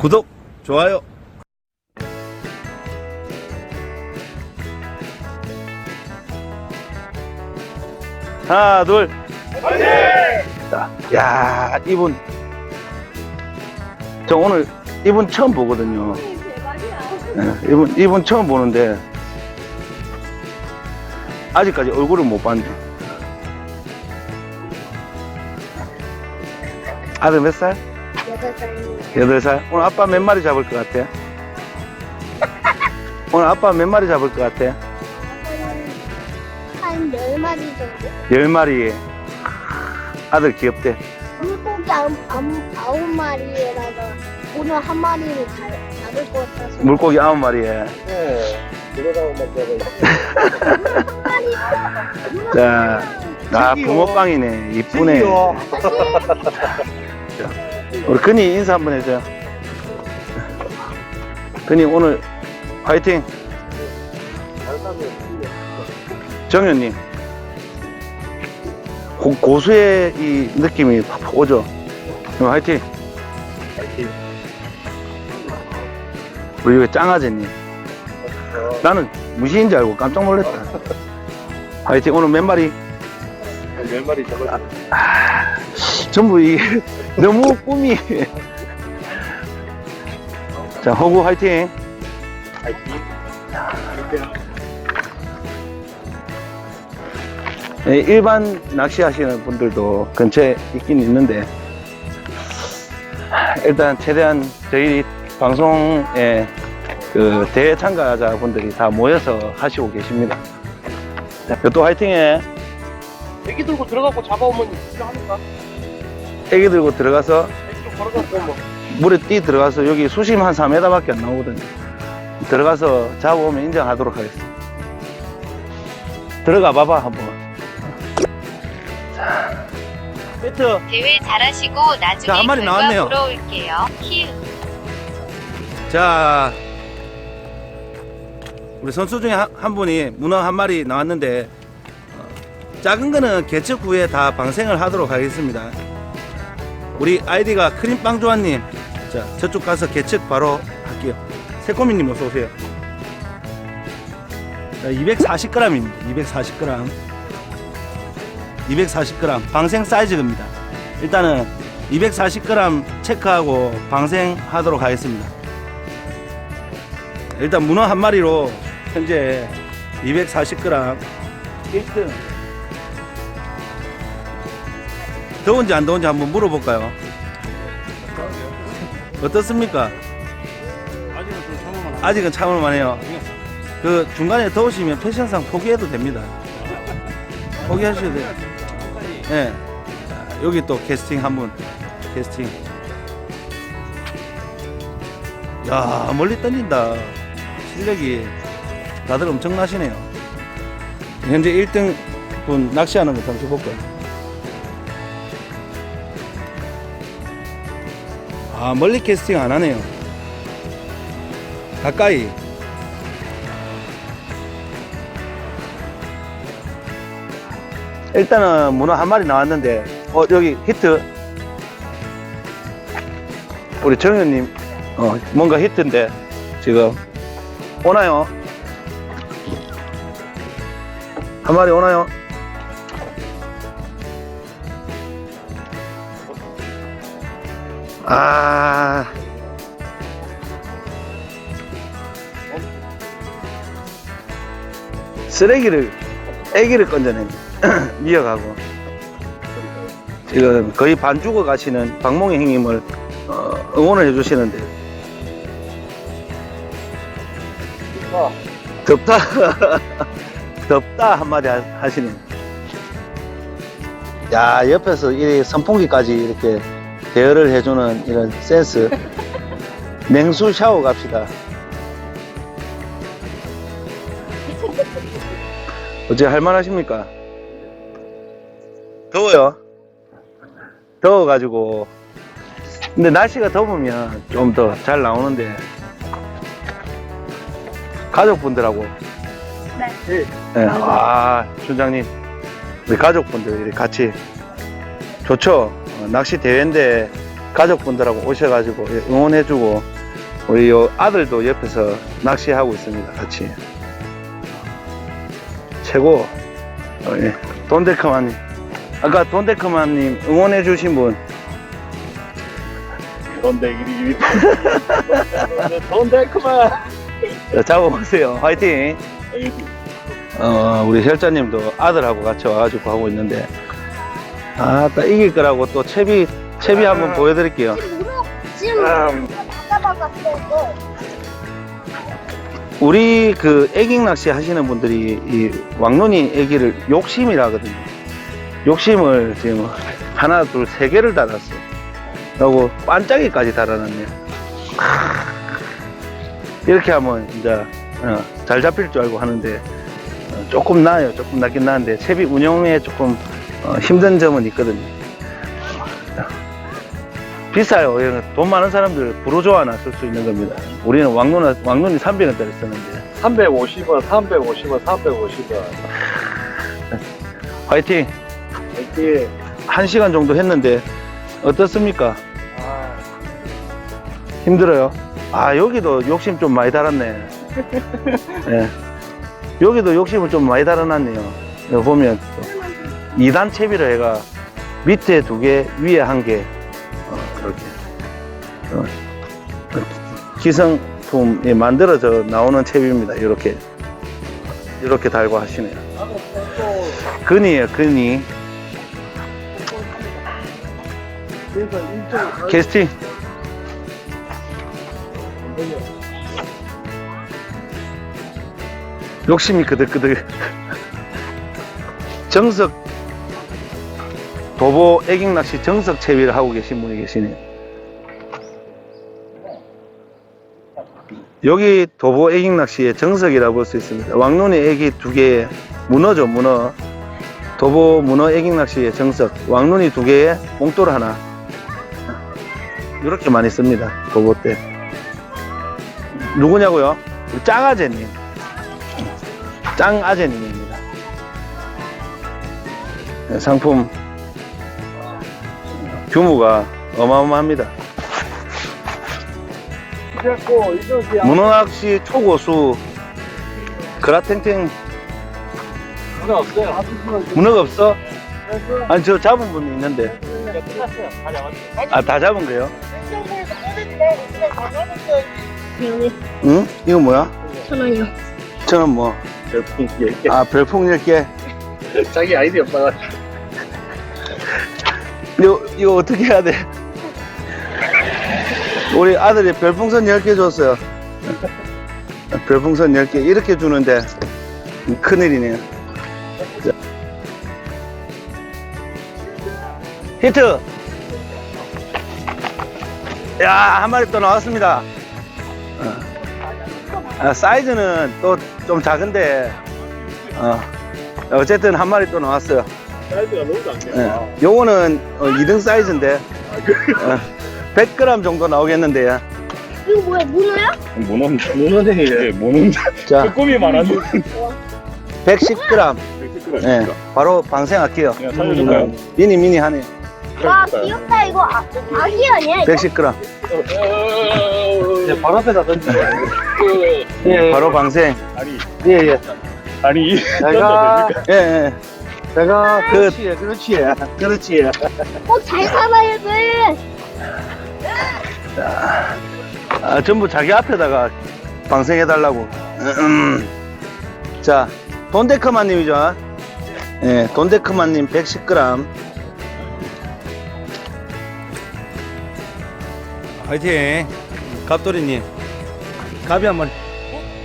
구독, 좋아요. 하나, 둘. 자, 야, 이분. 저 오늘 이분 처음 보거든요. 예, 이분, 이분 처음 보는데, 아직까지 얼굴을 못 봤네. 아들 몇 살? 여덟 살? 오늘 아빠 몇 마리 잡을 것 같아? 오늘 아빠 몇 마리 잡을 것 같아? 한열 마리 정도? 열 마리. 아들 귀엽대. 물고기 아홉, 마리라서 오늘 한 마리를 다 잡을 것 같아서 물고기 아홉 마리에. 한 마리 자, 아, 붕어빵이네. 이쁘네. 우리 근이 인사 한번 해줘요. 근이 오늘 화이팅. 정현님. 고, 고수의 이 느낌이 팍팍 오죠? 그럼 화이팅. 우리 여기 짱아재님. 나는 무시인 줄 알고 깜짝 놀랐다. 화이팅. 오늘 몇 마리? 몇 마리 잡을 전부 이 너무 꿈이. 자, 호구 화이팅. 네, 일반 낚시 하시는 분들도 근처에 있긴 있는데 일단 최대한 저희 방송에 그 대회 참가자분들이 다 모여서 하시고 계십니다. 자, 또 화이팅해. 애기 들고 들어가고 잡아오면 필요합니까? 애기 들고 들어가서 물에 뛰 들어가서 여기 수심 한 4m밖에 안 나오거든요. 들어가서 잡아오면 인정하도록 하겠습니다. 들어가 봐봐 한번. 자, 세트. 대회 잘하시고 나중에 자, 한 마리 결과 나왔네요. 보러 올게요. 키읔. 자, 우리 선수 중에 한, 한 분이 문어 한 마리 나왔는데 어, 작은 거는 개척 후에 다 방생을 하도록 하겠습니다. 우리 아이디가 크림빵조아님, 자 저쪽 가서 개척 바로 할게요. 새꼬미님 어서 오세요. 자, 240g입니다. 240g. 240g 방생 사이즈입니다. 일단은 240g 체크하고 방생하도록 하겠습니다. 일단 문어 한 마리로 현재 240g 1등 더운지 안 더운지 한번 물어볼까요? 어떻습니까? 아직은 참을만 해요. 그 중간에 더우시면 패션상 포기해도 됩니다. 포기하셔도 돼요. 예. 자, 여기 또 캐스팅 한 분. 캐스팅. 야, 멀리 던진다. 실력이 다들 엄청나시네요. 현재 1등 분 낚시하는 거 잠시 볼까요? 아, 멀리 캐스팅 안 하네요. 가까이. 일단은 문어 한 마리 나왔는데, 어, 여기 히트. 우리 정현님, 어, 뭔가 히트인데, 지금. 오나요? 한 마리 오나요? 아. 쓰레기를, 애기를 건져낸, 미어가고. 지금 거의 반 죽어 가시는 박몽희 형님을 어, 응원을 해주시는데, 덥다. 덥다 한마디 하- 하시네. 야, 옆에서 이 선풍기까지 이렇게 대여를 해주는 이런 센스. 냉수 샤워 갑시다. 어째 할만하십니까? 더워요. 더워가지고. 근데 날씨가 더우면 좀 더 잘 나오는데. 가족분들하고. 네. 네. 아, 춘장님. 우리 가족분들 같이 좋죠. 어, 낚시 대회인데 가족분들하고 오셔가지고 예, 응원해주고 우리 요 아들도 옆에서 낚시하고 있습니다. 같이 최고 우리 돈데크만님 아까 돈데크만님 응원해주신 분 그런데 그만 자, 잡아보세요. 화이팅! 어, 우리 혈자님도 아들하고 같이 와가지고 하고 있는데, 아, 딱 이길 거라고 또 채비, 채비 한번 보여드릴게요. 지금 음. 우리 그 애깅 낚시 하시는 분들이 이 왕눈이 애기를 욕심이라 하거든요. 욕심을 지금 하나, 둘, 세 개를 달았어요. 그리고 반짝이까지 달아놨네요. 이렇게 하면 이제 어, 잘 잡힐 줄 알고 하는데 어, 조금 나아요. 조금 낫긴 나은데 채비 운영에 조금 어, 힘든 점은 있거든요. 비싸요. 돈 많은 사람들 부르조아나 쓸 수 있는 겁니다. 우리는 왕눈, 왕눈이 300원짜리 쓰는데. 350원 350원 350원 화이팅! 이렇게 한 시간 정도 했는데, 어떻습니까? 아, 힘들어요? 아, 여기도 욕심 좀 많이 달았네. 예. 여기도 욕심을 좀 많이 달아놨네요. 보면, 2단 채비로 해가 밑에 두 개, 위에 한 개, 어, 그렇게. 어, 기성품이 만들어져 나오는 채비입니다. 이렇게. 이렇게 달고 하시네요. 근이에요, 근이. 캐스팅. 욕심이 그득그득. 정석 도보 애깅 낚시 정석 채비를 하고 계신 분이 계시네요. 여기 도보 애깅 낚시의 정석이라고 볼 수 있습니다. 왕눈이 애기 두 개에 문어죠, 문어. 도보 문어 애깅 낚시의 정석. 왕눈이 두 개에 몽돌 하나. 이렇게 많이 씁니다. 도보 때. 누구냐고요? 우리 짱아재님. 짱아재님입니다. 네, 상품 규모가 어마어마합니다. 문어낚시 초고수 그라탱탱 문어 없어요 문어가 없어? 아니 저 잡은 분이 있는데 끝났어요 다 잡았어요 아 다 잡은 거예요? 여기 응? 이거 뭐야? 천 원이요. 저는 뭐, 별풍 10개 아, 별풍 10개. 자기 아이디어 빨아 이거, 이거 어떻게 해야 돼? 우리 아들이 별풍선 10개 줬어요. 별풍선 10개 이렇게 주는데 큰일이네요. 자. 히트! 야, 한 마리 또 나왔습니다. 어. 아, 사이즈는 또 좀 작은데, 어. 어쨌든 한 마리 또 나왔어요. 사이즈가 너무 작네 예. 요거는 어, 2등 사이즈인데 어, 100g 정도 나오겠는데요. 이거 뭐야 문어야? 문어 문어네 문어 자, 꿈이 많았는데 110g. 예, 바로 방생할게요. 그냥 살려줄까요? 미니 미니 하네. 와 귀엽다 이거 아, 아기 아니야? 이거? 110g. 이제 바로 앞에다 던지고 예, 바로 방생. 아니 예, 예. 아니 제가 예, 예. 그 그렇지 그렇지 그렇지 어잘 살아야 돼. 아, 전부 자기 앞에다가 방생해 달라고. 음. 자, 돈데크만님이죠. 예, 돈데크만님 110g. 화이팅. 갑돌이님. 갑이 한 마리.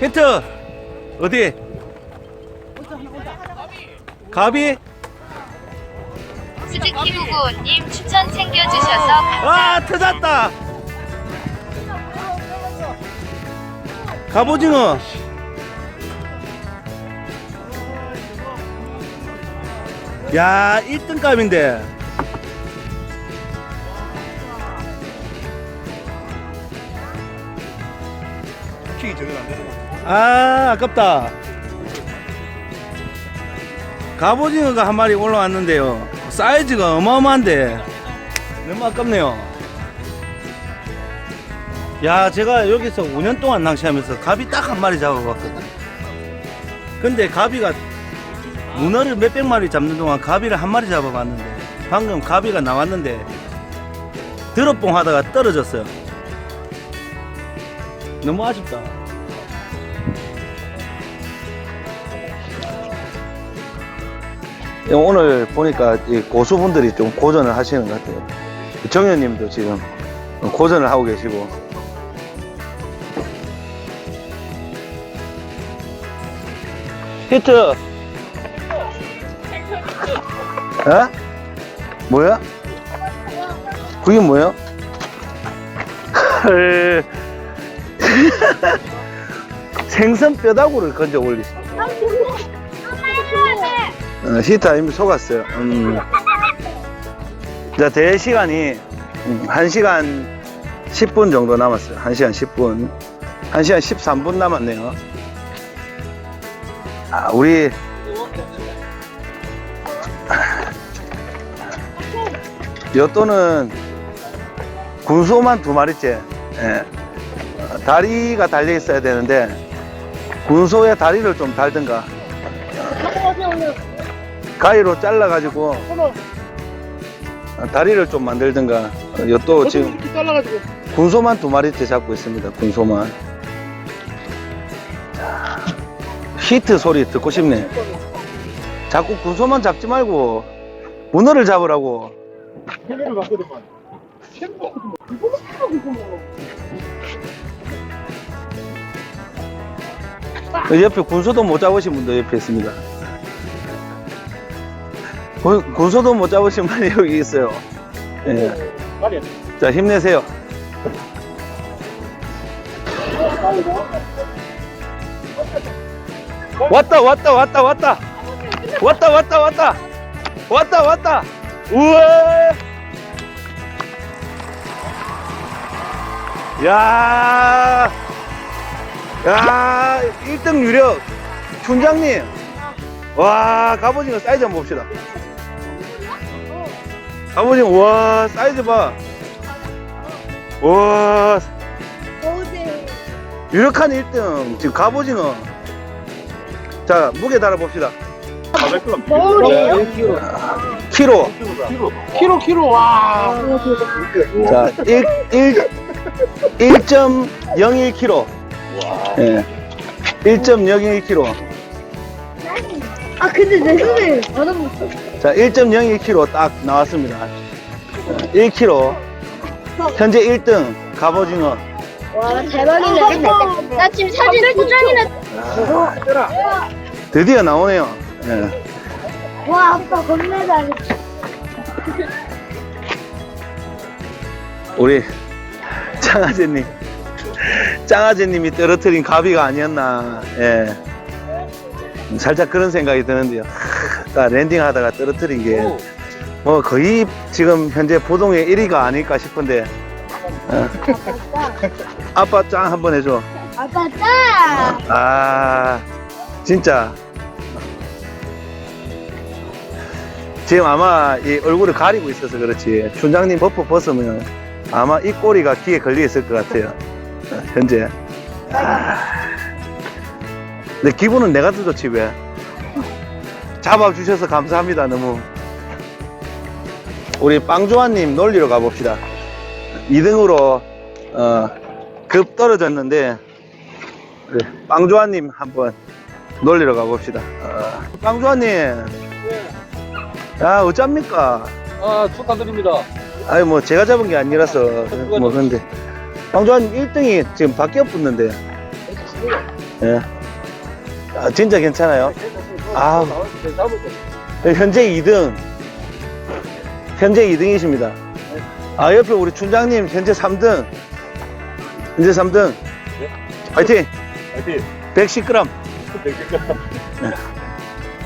힌트! 어디? 갑이? 스즈키 후구님 추천 챙겨주셔서 아, 터졌다! 갑오징어! 야, 1등 값인데. 킥이 저건 안 되는 거 아, 아깝다. 갑오징어가 한 마리 올라왔는데요. 사이즈가 어마어마한데. 너무 아깝네요. 야, 제가 여기서 5년 동안 낚시하면서 가비 딱한 마리 잡아봤거든요. 근데 가비가 문어를 몇백 마리 잡는 동안 가비를 한 마리 잡아봤는데 방금 가비가 나왔는데 드롭봉 하다가 떨어졌어요. 너무 아쉽다. 오늘 보니까 이 고수분들이 좀 고전을 하시는 것 같아요. 정현님도 지금 고전을 하고 계시고. 히트! 어? 뭐야? 그게 뭐야? 헐. 생선 뼈다구를 건져 올리시. 어, 아니면 속았어요. 음. 자, 대회 시간이 음, 1시간 10분 정도 남았어요. 1시간 10분. 1시간 13분 남았네요. 아, 우리 요또는 군소만 두 마리째. 예. 어, 다리가 달려 있어야 되는데 군소의 다리를 좀 달든가 가위로 잘라가지고 어, 다리를 좀 만들든가 요또 지금 이렇게 잘라가지고. 군소만 두 마리째 잡고 있습니다. 군소만. 자, 히트 소리 듣고 싶네. 자꾸 군소만 잡지 말고 문어를 잡으라고. 해결을 받거든만. 옆에 군소도 못 잡으신 분도 옆에 있습니다. 군, 군소도 못 잡으신 분이 여기 있어요. 예. 말이야. 자, 힘내세요. 왔다, 왔다, 왔다, 왔다. 왔다, 왔다, 왔다. 왔다, 왔다. 우와. 야. 야, 1등 유력. 춘장님. 와, 갑오징어 사이즈 한번 봅시다. 갑오징어, 와, 사이즈 봐. 와, 어제 유력한 1등. 지금 갑오징어. 자, 무게 달아봅시다. 400g. 뭐예요? 키로. 키로 키로 와. 자, 1, 1, 1.01kg. 예. 1.01kg. 아 근데 내 손에 얻어먹었어. 자, 1.01kg 딱 나왔습니다. 1kg. 현재 1등 갑오징어. 와 대박이네. 나 지금 사진 두 장이나. 드디어 나오네요. 예. 와 아빠 겁나 잘해. 우리 짱아재님. 짱아재님이 떨어뜨린 가비가 아니었나. 예. 살짝 그런 생각이 드는데요. 딱 랜딩 하다가 떨어뜨린 게, 뭐 거의 지금 현재 보동의 1위가 아닐까 싶은데, 어. 아빠 짱 한번 해줘. 아빠 짜. 아, 진짜. 지금 아마 이 얼굴을 가리고 있어서 그렇지. 춘장님 버프 벗으면 아마 이 꼬리가 귀에 걸려 있을 것 같아요. 어, 현재. 아, 근데 기분은 내가 더 좋지, 왜? 잡아주셔서 감사합니다, 너무. 우리 빵조아님 놀리러 가봅시다. 2등으로, 어, 급 떨어졌는데, 우리 빵조아님 한번 놀리러 가봅시다. 어, 빵조아님. 야, 어쩝니까? 아 축하드립니다. 아니, 뭐, 제가 잡은 게 아니라서, 뭐, 근데. 빵조아님 1등이 지금 바뀌어 붙는데. 예. 아, 진짜 괜찮아요? 아, 현재 2등. 현재 2등이십니다. 아, 옆에 우리 춘장님 현재 3등. 현재 3등. 화이팅! 화이팅. 110g.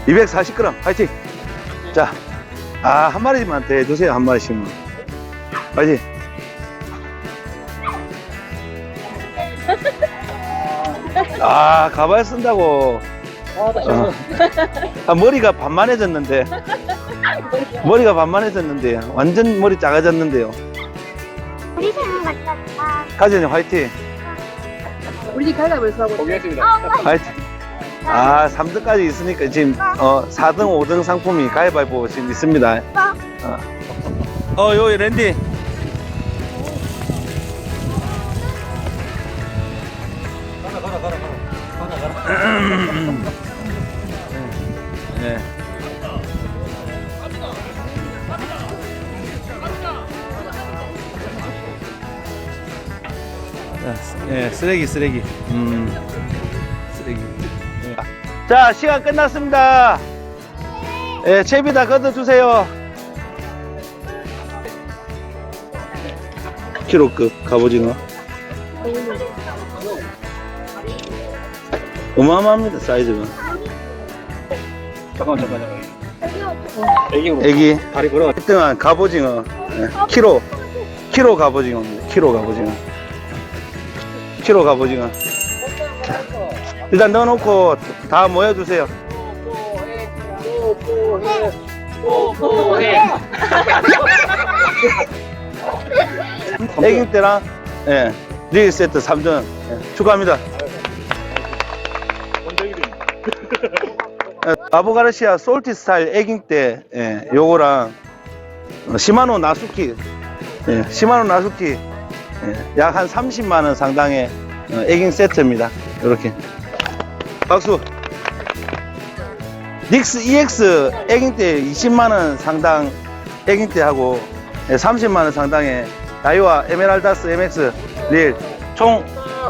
240g. 화이팅! 자, 아, 한 마리만 더 해주세요. 한 마리씩만. 화이팅! 아, 가발 쓴다고. 어. 아, 머리가 반만해졌는데. 머리가 반만해졌는데요. 완전 머리 작아졌는데요. 우리 생 같았다. 가진이 화이팅. 우리 집 가위바위보 하고 포기했습니다. 화이팅. 아, 3등까지 있으니까 지금 어, 4등, 5등 상품이 가위바위보 지금 있습니다. 어, 어 여기 랜디. 네. 자, 쓰- 예, 쓰레기, 쓰레기. 음, 쓰레기. 예. 자, 시간 끝났습니다. 예, 채비 다 걷어주세요. 키로급 갑오징어. 어마어마합니다, 사이즈가. 잠깐만, 잠깐만, 잠깐만. 애기로 애기. 다리 걸어. 1등한 갑오징어. 예, 키로. 키로 갑오징어입니다. 키로 갑오징어. 키로 갑오징어. 자, 일단 넣어놓고 다 모여주세요. 애기 때랑 예, 리일 세트 3등 예, 축하합니다. 원정이입니다. 예, 아보가르시아 솔티 스타일 애깅 때 예, 요거랑 어, 시마노 나수키 예, 시마노 나수키 예, 약한 30만 원 상당의 어, 애깅 세트입니다. 이렇게 박수. 닉스 EX 애깅 때 20만 원 상당 애깅 때 하고 예, 30만 원 상당의 다이와 에메랄다스 MX 릴 총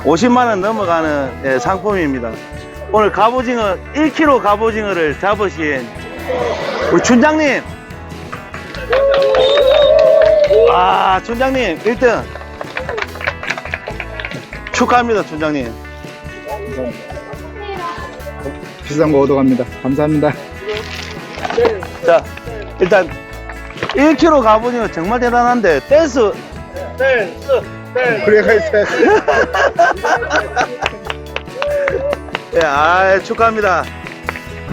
50만 원 넘어가는 예, 상품입니다. 오늘 갑오징어 1kg 갑오징어를 잡으신 우리 춘장님 아 춘장님 1등 축하합니다 춘장님 비싼 거 얻어갑니다. 감사합니다. 자 일단 1kg 갑오징어 정말 대단한데 댄스 그래 가 있어요. 예, 아, 축하합니다.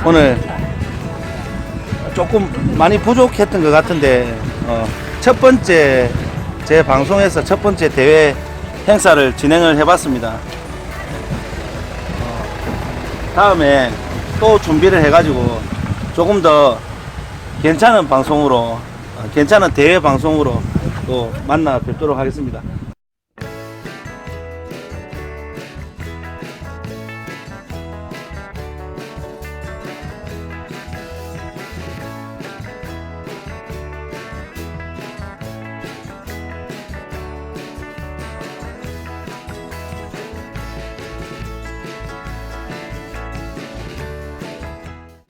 오늘 조금 많이 부족했던 것 같은데, 어, 첫 번째, 제 방송에서 첫 번째 대회 행사를 진행을 해봤습니다. 어, 다음에 또 준비를 해가지고 조금 더 괜찮은 방송으로, 어, 괜찮은 대회 방송으로 또 만나 뵙도록 하겠습니다.